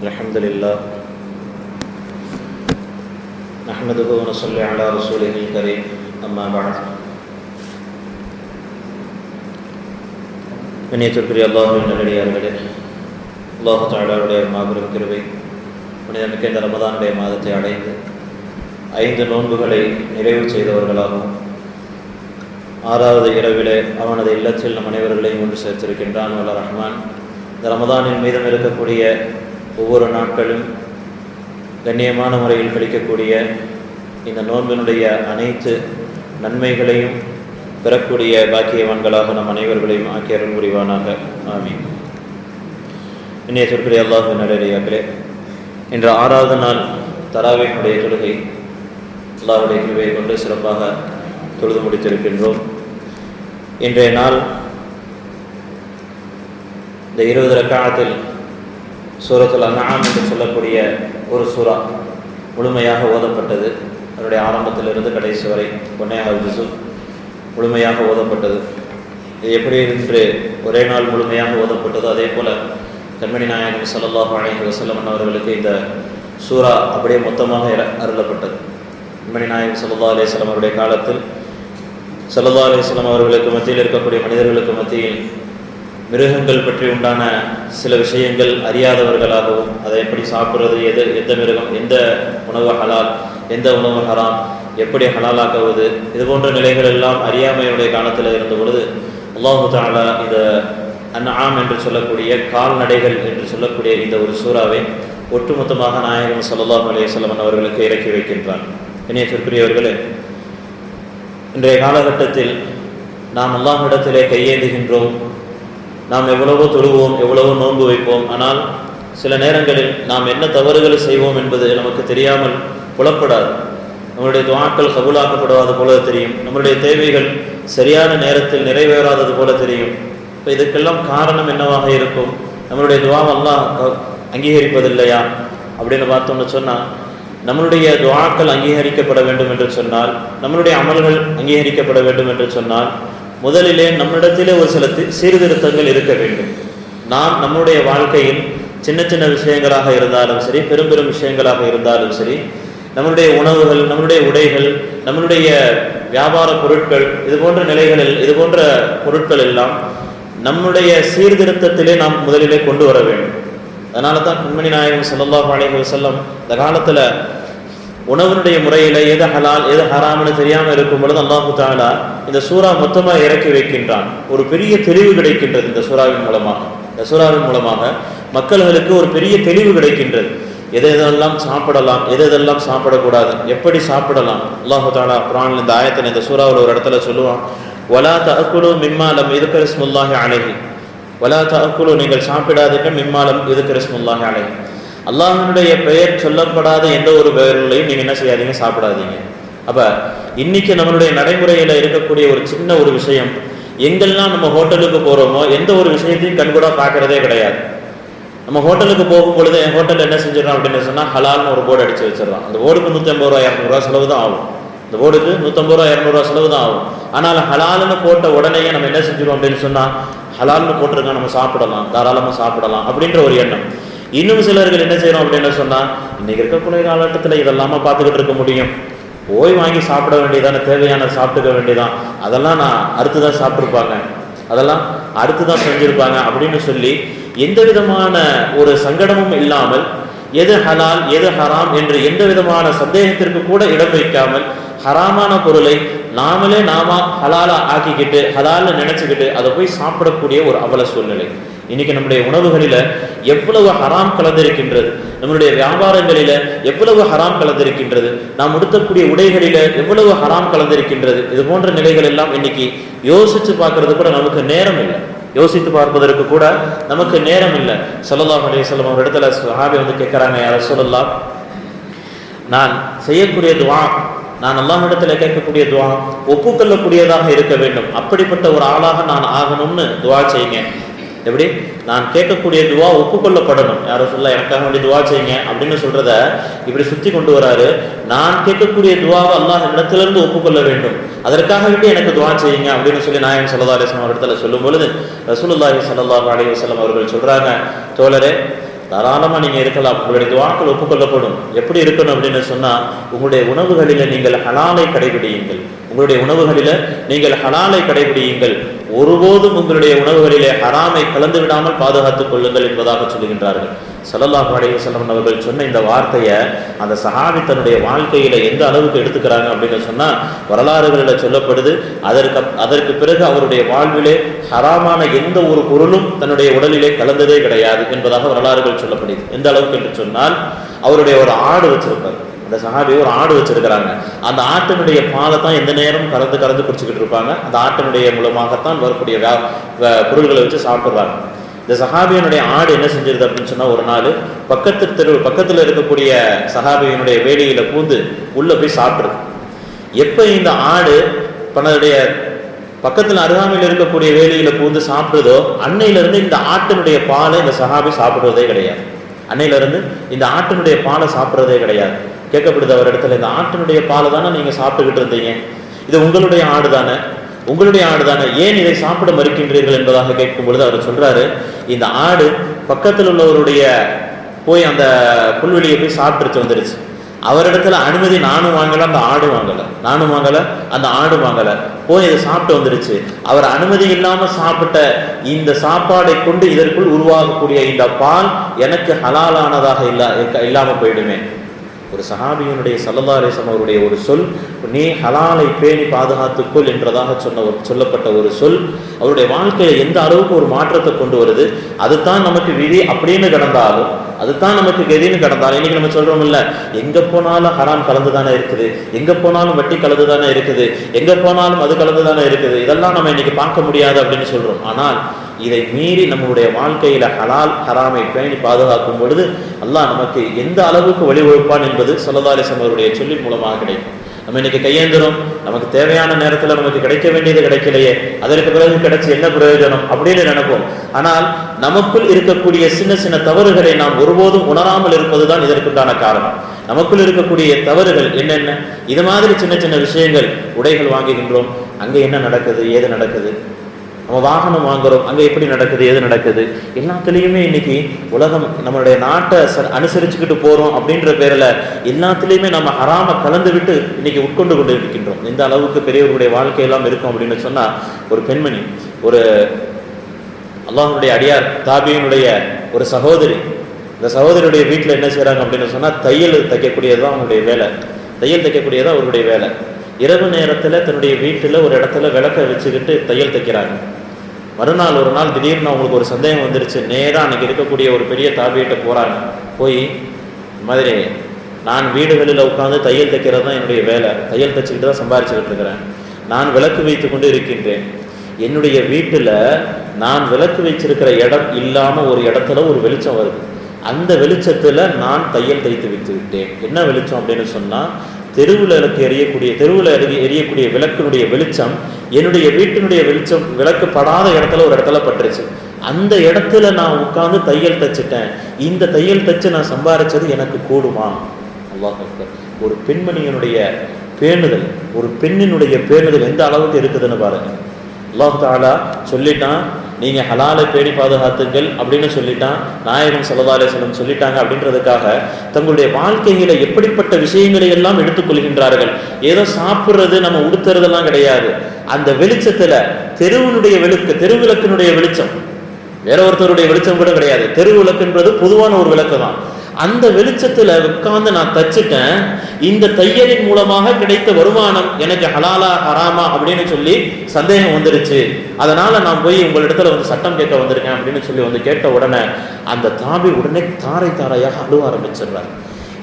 الحمد لله نحمده ونصلي على رسوله الكريم أما بعد இணையத்திற்குரிய அல்லாஹின் நல்லடியார்களே அல்லாஹு தாலாவுடைய மாபெரும் கிருபை புனிதமிக்க இந்த ரமதானுடைய மாதத்தை அடைந்து ஐந்து நோன்புகளை நிறைவு செய்தவர்களாகவும் ஆறாவது இரவிலே அவனது இல்லத்தில் நம் அனைவர்களையும் ஒன்று சேர்த்திருக்கின்றான் வல்ல ரஹ்மான் இந்த ரமதானின் மீதம் இருக்கக்கூடிய ஒவ்வொரு நாட்களும் கண்ணியமான முறையில் கழிக்கக்கூடிய இந்த நோன்பினுடைய அனைத்து நன்மைகளையும் பெறக்கூடிய பாக்கியவான்களாக நம் அனைவர்களையும் ஆக்கியருள் புரிவானாக. ஆமீன். இன்றைய சொற்களை அல்லாஹ் நல்லடியாக்களே இன்று ஆறாவது நாள் தராவினுடைய தொழுகை. அல்லாஹுடைய கிருவையை கொண்டு சிறப்பாக தொழுது முடித்திருக்கின்றோம். இன்றைய நாள் இந்த இருபது ரக்காலத்தில் சூரத்துல் அன்ஆம் என்று சொல்லக்கூடிய ஒரு சூறா முழுமையாக ஓதப்பட்டது. அதனுடைய ஆரம்பத்திலிருந்து கடைசி வரை பொன்னையாக ஜிசு முழுமையாக ஓதப்பட்டது. இது எப்படி இன்று ஒரே நாள் முழுமையாக ஓதப்பட்டதோ அதே போல் கண்மணி நாயகன் ஸல்லல்லாஹு அலைஹி வஸல்லம் அவர்களுக்கு இந்த சூறா அப்படியே மொத்தமாக அருளப்பட்டது. கண்மணி நாயகன் ஸல்லல்லாஹு அலைஹி அவருடைய காலத்தில் ஸல்லல்லாஹு அலைஹி அவர்களுக்கு மத்தியில் இருக்கக்கூடிய மனிதர்களுக்கு மத்தியில் மிருகங்கள் பற்றி உண்டான சில விஷயங்கள் அறியாதவர்களாகவும் அதை எப்படி சாப்பிட்றது எது எந்த மிருகம் எந்த உணவு ஹலால் எந்த உணவு ஹராம் எப்படி ஹலாலாக்குவது இது போன்ற நிலைகள் எல்லாம் அறியாமையுடைய காலத்தில் இருந்த பொழுது அல்லாஹு தாலா இந்த அன்ஆம் என்று சொல்லக்கூடிய கால்நடைகள் என்று சொல்லக்கூடிய இந்த ஒரு சூறாவை ஒட்டுமொத்தமாக நாயகம் ஸல்லல்லாஹு அலைஹி அவர்களுக்கு இறக்கி வைக்கின்றான். இணையத்திற்குரியவர்களே இன்றைய காலகட்டத்தில் நாம் அல்லாஹ்விடத்திலே கையேந்துகின்றோம். நாம் எவ்வளவோ தொழுவோம் எவ்வளவோ நோன்பு வைப்போம். ஆனால் சில நேரங்களில் நாம் என்ன தவறுகளை செய்வோம் என்பது நமக்கு தெரியாமல் புலப்படாது. நம்மளுடைய துவாக்கள் கபூலாக்கப்படுவது போல தெரியும். நம்மளுடைய தேவைகள் சரியான நேரத்தில் நிறைவேறாதது போல தெரியும். இப்போ இதுக்கெல்லாம் காரணம் என்னவாக இருக்கும்? நம்மளுடைய துவாவெல்லாம் அங்கீகரிப்பதில்லையா? அப்படின்னு பார்த்தோம்னு சொன்னால் நம்மளுடைய துவாக்கள் அங்கீகரிக்கப்பட வேண்டும் என்று சொன்னால் நம்மளுடைய அமல்கள் அங்கீகரிக்கப்பட வேண்டும் என்று சொன்னால் முதலிலே நம்மிடத்திலே ஒரு சில சீர்திருத்தங்கள் இருக்க வேண்டும். நாம் நம்முடைய வாழ்க்கையில் சின்ன சின்ன விஷயங்களாக இருந்தாலும் சரி பெரும் பெரும் விஷயங்களாக இருந்தாலும் சரி நம்மளுடைய உணவுகள் நம்மளுடைய உடைகள் நம்மளுடைய வியாபார பொருட்கள் இது போன்ற நிலைகளில் இது போன்ற பொருட்கள் எல்லாம் நம்முடைய சீர்திருத்தத்திலே நாம் முதலிலே கொண்டு வர வேண்டும். அதனால தான் கண்மணி நாயகம் ஸல்லல்லாஹு அலைஹி செல்லம் இந்த காலத்தில் உணவினுடைய முறையில எது ஹலால் எது ஹராம்னு தெரியாம இருக்கும் பொழுது அல்லாஹு தாலா இந்த சூறா மொத்தமா இறக்கி வைக்கின்றான். ஒரு பெரிய தெளிவு கிடைக்கின்றது இந்த சூறாவின் மூலமாக. இந்த சூறாவின் மூலமாக மக்கள்களுக்கு ஒரு பெரிய தெளிவு கிடைக்கின்றது. எது எதெல்லாம் சாப்பிடலாம் எது எதெல்லாம் சாப்பிடக்கூடாது எப்படி சாப்பிடலாம்? அல்லாஹு தாலா குரான் இந்த ஆயத்தில் இந்த சூறாவில் ஒரு இடத்துல சொல்லுவான். வலா தகுலு மிம்மாலம் இது இதுக்கர் அழகி வலா தகுலு நீங்கள் சாப்பிடாதீங்க மிம்மாலம் இது இஸ்முல்லாஹி அழகி அல்லாஹனுடைய பெயர் சொல்லப்படாத எந்த ஒரு பெயர்களையும் நீங்க என்ன செய்யாதீங்க சாப்பிடாதீங்க. அப்ப இன்னைக்கு நம்மளுடைய நடைமுறையில இருக்கக்கூடிய ஒரு சின்ன ஒரு விஷயம் எங்கெல்லாம் நம்ம ஹோட்டலுக்கு போறோமோ எந்த ஒரு விஷயத்தையும் கண்கூடா பார்க்கறதே கிடையாது. நம்ம ஹோட்டலுக்கு போகும் பொழுது என் ஹோட்டல் என்ன செஞ்சிடறோம் அப்படின்னு சொன்னா ஹலால்னு ஒரு போர்டு அடிச்சு வச்சிடறோம். அந்த போர்டுக்கு நூற்றம்பது ரூபா இரநூறுவா செலவு தான் ஆகும். இந்த போர்டுக்கு நூற்றம்பது ரூபா இரநூறுவா செலவு தான் ஆகும். ஆனால் ஹலால்னு போட்ட உடனேயே நம்ம என்ன செஞ்சிருவோம் அப்படின்னு சொன்னா ஹலால்னு போட்டிருக்கோம் நம்ம சாப்பிடலாம் தாராளமாக சாப்பிடலாம் அப்படின்ற ஒரு எண்ணம். இன்னும் சிலர்கள் என்ன செய்யணும் அப்படின்னு சொன்னா இன்னைக்கு இருக்கக்கூடிய காலகட்டத்தில் இதெல்லாம பார்த்துக்கிட்டு இருக்க முடியும். போய் வாங்கி சாப்பிட வேண்டியதான தேவையான சாப்பிட்டுக்க வேண்டியதான் அதெல்லாம் நான் அடுத்து தான் சாப்பிட்ருப்பாங்க அதெல்லாம் அடுத்து தான் செஞ்சிருப்பாங்க அப்படின்னு சொல்லி எந்த விதமான ஒரு சங்கடமும் இல்லாமல் எது ஹலால் எது ஹராம் என்று எந்த விதமான சந்தேகத்திற்கு கூட இடம் வைக்காமல் ஹராமான பொருளை நாமளே நாம ஹலால ஆக்கிக்கிட்டு ஹலால்னு நினைச்சுக்கிட்டு அதை போய் சாப்பிடக்கூடிய ஒரு அவல சூழ்நிலை. இன்னைக்கு நம்முடைய உணவுகளில எவ்வளவு ஹராம் கலந்திருக்கின்றது நம்மளுடைய வியாபாரங்களில எவ்வளவு ஹராம் கலந்திருக்கின்றது நாம் உடுத்தக்கூடிய உடைகளில எவ்வளவு ஹராம் கலந்திருக்கின்றது இது போன்ற நிலைகள் எல்லாம் இன்னைக்கு யோசிச்சு பார்க்கிறது கூட நமக்கு நேரம் இல்லை. யோசித்து பார்ப்பதற்கு கூட நமக்கு நேரம் இல்லை. சொல்லலாம் அலைஹி வஸல்லம் ஒரு இடத்துல ஹாபி வந்து கேட்குறாங்க யார சொல்லலாம் நான் செய்யக்கூடிய துவா நான் அல்லாஹ்விடத்தில் கேட்கக்கூடிய துவா ஒப்புக்கொள்ளக்கூடியதாக இருக்க வேண்டும். அப்படிப்பட்ட ஒரு ஆளாக நான் ஆகணும்னு துவா செய்யுங்க. எப்படி? நான் கேட்கக்கூடிய துவா ஒப்புக்கொள்ளப்படணும். யாரும் சொல்ல எனக்காக வேண்டிய துவா செய்யுங்க அப்படின்னு சொல்றத இப்படி சுத்தி கொண்டு வராரு. நான் கேட்கக்கூடிய துவாவை அல்லாஹ் இடத்திலிருந்து ஒப்புக்கொள்ள வேண்டும். அதற்காக வேண்டி எனக்கு துவா செய்யுங்க அப்படின்னு சொல்லி நாயகம் சல்லா அலிஸ்லாம் இடத்துல சொல்லும் பொழுது ரசூலுல்லாஹி சல்லாஹ் அலி வஸ்லம் அவர்கள் சொல்றாங்க தோழரே தாராளமாக நீங்கள் இருக்கலாம். உங்களுடைய துவாக்கள் ஒப்புக்கொள்ளப்படும். எப்படி இருக்கணும்? அப்படின்னு சொன்னால் உங்களுடைய உணவுகளில் நீங்கள் ஹலாலை கடைபிடியுங்கள். உங்களுடைய உணவுகளில் நீங்கள் ஹலாலை கடைபிடியுங்கள். ஒருபோதும் உங்களுடைய உணவுகளிலே ஹராமை கலந்து விடாமல் பாதுகாத்துக் கொள்ளுங்கள் என்பதாக சொல்லுகின்றார்கள். ஸல்லல்லாஹு அலைஹி செல்லவன் அவர்கள் சொன்ன இந்த வார்த்தையை அந்த சஹாபி தன்னுடைய வாழ்க்கையில எந்த அளவுக்கு எடுத்துக்கிறாங்க அப்படின்னு சொன்னா வரலாறுகளில் சொல்லப்படுது அதற்கு அதற்கு பிறகு அவருடைய வாழ்விலே ஹராமான எந்த ஒரு பொருளும் தன்னுடைய உடலிலே கலந்ததே கிடையாது என்பதாக வரலாறுகள் சொல்லப்படுது எந்த அளவுக்கு என்று சொன்னால் அவருடைய ஒரு ஆடு வச்சிருப்பார். அந்த சஹாபி ஒரு ஆடு வச்சிருக்கிறாங்க. அந்த ஆட்டினுடைய பாலை தான் எந்த நேரம் கலந்து கலந்து குடிச்சுக்கிட்டு இருப்பாங்க? அந்த ஆட்டினுடைய மூலமாகத்தான் வரக்கூடிய பொருள்களை வச்சு சாப்பிட்றாங்க. இந்த சஹாபியனுடைய ஆடு என்ன செஞ்சிருது அப்படின்னு சொன்னால் ஒரு நாள் பக்கத்து தெரு பக்கத்தில் இருக்கக்கூடிய சஹாபியனுடைய வேலையில் பூந்து உள்ளே போய் சாப்பிட்ருது எப்போ இந்த ஆடு தன்னுடைய பக்கத்தில் அருகாமையில் இருக்கக்கூடிய வேலையில் பூந்து சாப்பிட்றதோ அன்னையிலேருந்து இந்த ஆட்டினுடைய பாலை இந்த சஹாபி சாப்பிட்றதே கிடையாது. அன்னையிலிருந்து இந்த ஆட்டினுடைய பாலை சாப்பிடுறதே கிடையாது. கேட்கப்படுது அவர் இடத்துல இந்த ஆட்டினுடைய பாலை தானே நீங்க சாப்பிட்டுக்கிட்டு இருந்தீங்க? இது உங்களுடைய ஆடு தானே உங்களுடைய ஆடு தானே ஏன் இதை சாப்பிட மறுக்கின்றீர்கள்? என்பதாக கேட்கும் பொழுது அவர் சொல்றாரு இந்த ஆடு பக்கத்தில் உள்ளவருடைய போய் அந்த புல்வெளியை போய் சாப்பிட்டுட்டு வந்துருச்சு. அவரிடத்துல அனுமதி நானும் வாங்கல அந்த ஆடு வாங்கல. நானும் வாங்கல அந்த ஆடு வாங்கல. போய் இதை சாப்பிட்டு வந்துருச்சு. அவர் அனுமதி இல்லாம சாப்பிட்ட இந்த சாப்பாடை கொண்டு இதற்குள் உருவாகக்கூடிய இந்த பால் எனக்கு ஹலாலானதாக இல்ல இல்லாமல் இல்லாம போயிடுமே. ஒரு சஹாபியனுடைய சல்லல்லா அவருடைய ஒரு சொல் நீ ஹலாலை பேணி பாதுகாத்துக்கொள் என்றதாக சொன்ன ஒரு சொல்லப்பட்ட ஒரு சொல் அவருடைய வாழ்க்கையில எந்த அளவுக்கு ஒரு மாற்றத்தை கொண்டு வருது அதுதான் நமக்கு விதி அப்படின்னு கிடந்தாலும் அதுதான் நமக்கு கதின்னு கிடந்தாலும் இன்னைக்கு நம்ம சொல்றோம் இல்ல எங்க போனாலும் ஹராம் கலந்து தானே இருக்குது எங்க போனாலும் வட்டி கலந்து தானே இருக்குது எங்க போனாலும் அது கலந்து தானே இருக்குது இதெல்லாம் நம்ம இன்னைக்கு பார்க்க முடியாது அப்படின்னு சொல்றோம். ஆனால் இதை மீறி நம்முடைய வாழ்க்கையில ஹலால் ஹராமை பேணி பாதுகாக்கும் பொழுது அல்லாஹ் நமக்கு எந்த அளவுக்கு வழிவகுப்பான் என்பது சல்லதாலிசம் அவருடைய சொல்லின் மூலமாக கிடைக்கும். நம்ம இன்னைக்கு கையேந்துறோம் நமக்கு தேவையான நேரத்துல நமக்கு கிடைக்க வேண்டியது கிடைக்கலையே அதற்கு பிறகு கிடைச்சி என்ன பிரயோஜனம் அப்படின்னு நினைப்போம். ஆனால் நமக்குள் இருக்கக்கூடிய சின்ன சின்ன தவறுகளை நாம் ஒருபோதும் உணராமல் இருப்பதுதான் இதற்குண்டான காரணம். நமக்குள் இருக்கக்கூடிய தவறுகள் என்னென்ன? இது மாதிரி சின்ன சின்ன விஷயங்கள் உடைகள் வாங்குகின்றோம். அங்கே என்ன நடக்குது? ஏது நடக்குது? நம்ம வாகனம் வாங்குறோம். அங்கே எப்படி நடக்குது? எது நடக்குது? எல்லாத்துலேயுமே இன்னைக்கு உலகம் நம்மளுடைய நாட்டை ச- அனுசரிச்சுக்கிட்டு போறோம் அப்படின்ற பேரில் எல்லாத்துலேயுமே நம்ம அறாம கலந்து விட்டு இன்னைக்கு உட்கொண்டு கொண்டு இருக்கின்றோம் இந்த அளவுக்கு பெரியவர்களுடைய வாழ்க்கையெல்லாம் இருக்கும் அப்படின்னு சொன்னால் ஒரு பெண்மணி ஒரு அல்லாஹனுடைய அடியார் தாபியினுடைய ஒரு சகோதரி இந்த சகோதரியுடைய வீட்டில் என்ன செய்றாங்க அப்படின்னு சொன்னால் தையல் தைக்கக்கூடியது தான் அவங்களுடைய வேலை. தையல் தைக்கக்கூடியது தான் அவருடைய வேலை. இரவு நேரத்துல தன்னுடைய வீட்டில் ஒரு இடத்துல விளக்க வச்சுக்கிட்டு தையல் தைக்கிறாங்க. மறுநாள் ஒரு நாள் திடீர்னு அவங்களுக்கு ஒரு சந்தேகம் வந்துருச்சு. நேராக அன்னைக்கு இருக்கக்கூடிய ஒரு பெரிய தாபியிட்ட போகிறாங்க போய் இந்த மாதிரி நான் வீடுகளில் உட்காந்து தையல் தைக்கிறது தான் என்னுடைய வேலை. தையல் தைச்சிக்கிட்டு தான் சம்பாரிச்சுக்கிட்டு இருக்கிறேன். நான் விளக்கு வைத்து கொண்டு இருக்கின்றேன். என்னுடைய வீட்டில் நான் விளக்கு வச்சிருக்கிற இடம் இல்லாமல் ஒரு இடத்துல ஒரு வெளிச்சம் வருது. அந்த வெளிச்சத்தில் நான் தையல் தைத்து வைத்து விட்டேன். என்ன வெளிச்சம் அப்படின்னு சொன்னால் தெருவில் எனக்கு எரியக்கூடிய தெருவில் எரிய எரியக்கூடிய விளக்கினுடைய வெளிச்சம் என்னுடைய வீட்டினுடைய வெளிச்சம் விளக்கு படாத இடத்துல ஒரு இடத்துல பட்டுருச்சு. அந்த இடத்துல நான் உட்காந்து தையல் தைச்சிட்டேன். இந்த தையல் தைச்சு நான் சம்பாரிச்சது எனக்கு கூடுமா? அல்லாஹ் ஒரு பெண்மணியினுடைய பேணுதல் ஒரு பெண்ணினுடைய பேணுதல் எந்த அளவுக்கு இருக்குதுன்னு பாருங்க. அல்லாஹ் தாலா சொல்லிட்டான் நீங்க ஹலாலை பேணி பாதுகாத்துங்கள் அப்படின்னு சொல்லிட்டான் நாயகம் சலதாலேசனம் சொல்லிட்டாங்க அப்படின்றதுக்காக தங்களுடைய வாழ்க்கையில எப்படிப்பட்ட விஷயங்களை எல்லாம் எடுத்துக்கொள்கின்றார்கள் ஏதோ சாப்பிடுறது நம்ம உடுத்துறதெல்லாம் கிடையாது. அந்த வெளிச்சத்துல தெருவினுடைய வெளுக்கு தெருவிளக்கினுடைய வெளிச்சம். வேற ஒருத்தருடைய வெளிச்சம் கூட கிடையாது. தெரு விளக்குன்றது பொதுவான ஒரு விளக்கு தான் அந்த வெளிச்சத்துல உட்கார்ந்து நான் தச்சுட்டேன். இந்த தையலின் மூலமாக கிடைத்த வருமானம் எனக்கு ஹலாலா ஹராமா அப்படின்னு சொல்லி சந்தேகம் வந்துருச்சு. அதனால நான் போய் உங்களிடத்துல வந்து சட்டம் கேட்க வந்திருக்கேன் அப்படின்னு சொல்லி வந்து கேட்ட உடனே அந்த தாபி உடனே தாரை தாரையாக அழுவ ஆரம்பிச்சிடுறாரு.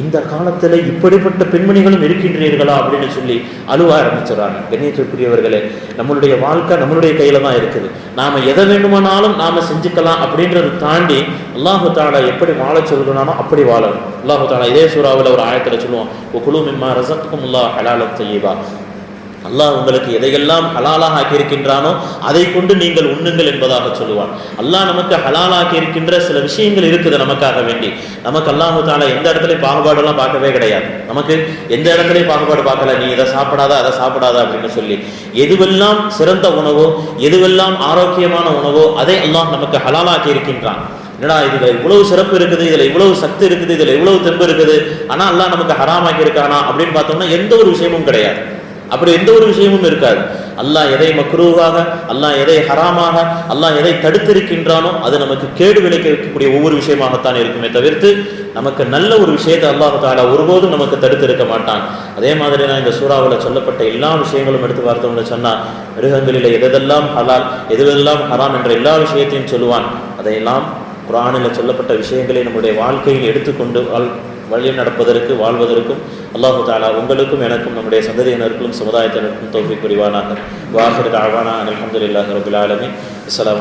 இந்த காலத்துல இப்படிப்பட்ட பெண்மணிகளும் இருக்கின்றீர்களா அப்படின்னு சொல்லி அழுவ ஆரம்பிச்சிடறாங்க. கண்ணியத்திற்குரியவர்களே நம்மளுடைய வாழ்க்கை நம்மளுடைய கையில தான் இருக்குது. நாம எதை வேண்டுமானாலும் நாம செஞ்சுக்கலாம் அப்படின்றத தாண்டி அல்லாஹு தாலா எப்படி வாழ சொல்கிறானோ அப்படி வாழணும். அல்லாஹு தாலா இதே சூறாவில் ஒரு ஆயத்துல சொல்லுவோம் குழு மிம்மா ரசத்துக்கும் அல்லா ஹலாலம் செய்யவா அல்லாஹ் உங்களுக்கு எதையெல்லாம் ஹலாலாக ஆக்கியிருக்கின்றானோ அதை கொண்டு நீங்கள் உண்ணுங்கள் என்பதாக சொல்லுவான். அல்லாஹ் நமக்கு ஹலாலாக்கி இருக்கின்ற சில விஷயங்கள் இருக்குது நமக்காக வேண்டி. நமக்கு அல்லாஹு தாலா எந்த இடத்துல பாகுபாடெல்லாம் பார்க்கவே கிடையாது. நமக்கு எந்த இடத்துலையும் பாகுபாடு பார்க்கல. நீ இதை சாப்பிடாத அதை சாப்பிடாத அப்படின்னு சொல்லி. எதுவெல்லாம் சிறந்த உணவோ எதுவெல்லாம் ஆரோக்கியமான உணவோ அதை அல்லாஹ் நமக்கு ஹலாலாக்கி இருக்கின்றான். என்னடா இதுல இவ்வளவு சிறப்பு இருக்குது இதுல இவ்வளவு சக்தி இருக்குது இதுல இவ்வளவு தெம்பு இருக்குது. ஆனா அல்லாஹ் நமக்கு ஹராமாக்கி இருக்கானா அப்படின்னு பார்த்தோம்னா எந்த ஒரு விஷயமும் கிடையாது. அப்படி எந்த ஒரு விஷயமும் இருக்காது. அல்லாஹ் எதை மக்ரூவாக அல்லாஹ் எதை ஹராமாக அல்லாஹ் எதை தடுத்திருக்கின்றானோ அது நமக்கு கேடு விளைக்க வைக்கக்கூடிய ஒவ்வொரு விஷயமாகத்தான் இருக்குமே தவிர்த்து நமக்கு நல்ல ஒரு விஷயத்தை அல்லாஹ் தாலா ஒருபோதும் நமக்கு தடுத்திருக்க மாட்டான். அதே மாதிரி நான் இந்த சூறாவில் சொல்லப்பட்ட எல்லா விஷயங்களும் எடுத்து பார்த்தோம்னு சொன்னால் மிருகங்களில் எதெல்லாம் ஹலால் எதுவெல்லாம் ஹராம் என்ற எல்லா விஷயத்தையும் சொல்லுவான். அதையெல்லாம் குரானில் சொல்லப்பட்ட விஷயங்களை நம்முடைய வாழ்க்கையில் எடுத்துக்கொண்டு வாழ் வழி நடப்பதற்கு வாழ்வதற்கும் அல்லாஹு தாலா உங்களுக்கும் எனக்கும் நம்முடைய சந்ததியினருக்கும் சமுதாயத்தினருக்கும் தோல்வி புரிவானாக. வாஹிர் தாவானா அலமதுல்லாஹ் ரபுல் ஆலமி இஸ்லாம்